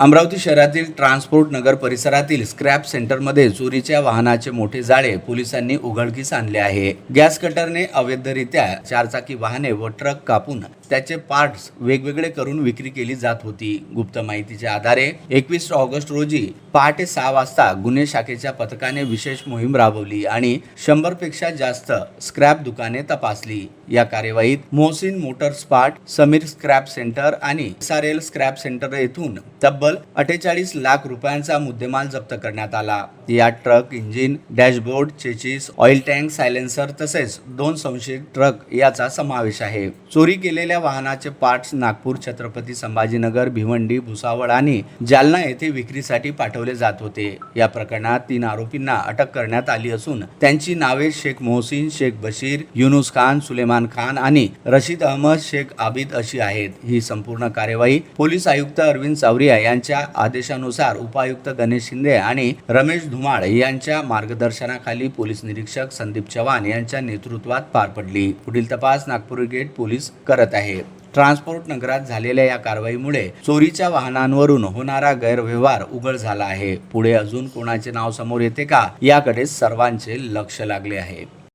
अमरावती शहरातील ट्रान्सपोर्ट नगर परिसरातील स्क्रॅप सेंटरमध्ये चोरीच्या वाहनाचे मोठे जाळे पोलिसांनी उघडकीस आणले आहे. गॅस कटरने अवैधरित्या चारचाकी वाहने व ट्रक कापून त्याचे पार्ट्स वेगवेगळे करून विक्री केली जात होती. गुप्त माहितीच्या आधारे एकवीस ऑगस्ट रोजी पहाटे सहा वाजता गुन्हे शाखेच्या पथकाने विशेष मोहीम राबवली आणि शंभरपेक्षा जास्त स्क्रॅप दुकाने तपासली. या कार्यवाहीत Mohsin motor spare Samir scrap center आणि सारेल स्क्रॅप सेंटर येथून तब्बल अठ्ठेचाळीस लाख रुपयांचा मुद्देमाल जप्त करण्यात आला. या truck engine dashboard chassis oil tank silencer तसेच दोन संशयित ट्रक याचा समावेश आहे. चोरी केलेल्या वाहनाचे पार्ट्स नागपूर छत्रपती संभाजीनगर भिवंडी भुसावळ आणि जालना येथे विक्रीसाठी पाठवले जात होते. या प्रकरणात तीन आरोपींना अटक करण्यात आली असून त्यांची नावे शेख मोहसिन शेख बशीर युनुस खान सुलेमान खान आणि रशीद अहमद शेख आबिद अशी आहेत. ही संपूर्ण कार्यवाही पोलीस आयुक्त अरविंद सावरिया यांच्या आदेशानुसार उपायुक्त गणेश शिंदे आणि रमेश धुमाळ यांच्या मार्गदर्शनाखाली पोलीस निरीक्षक संदीप चव्हाण यांच्या नेतृत्वात पार पडली. पुढील तपास नागपूर गेट पोलीस करत आहे. ट्रान्सपोर्ट नगरात झालेल्या या कारवाईमुळे चोरीच्या वाहनांवरून होणारा गैरव्यवहार उघड झाला आहे. पुढे अजून कोणाचे नाव समोर येते का? याकडे सर्वांचे लक्ष लागले आहे.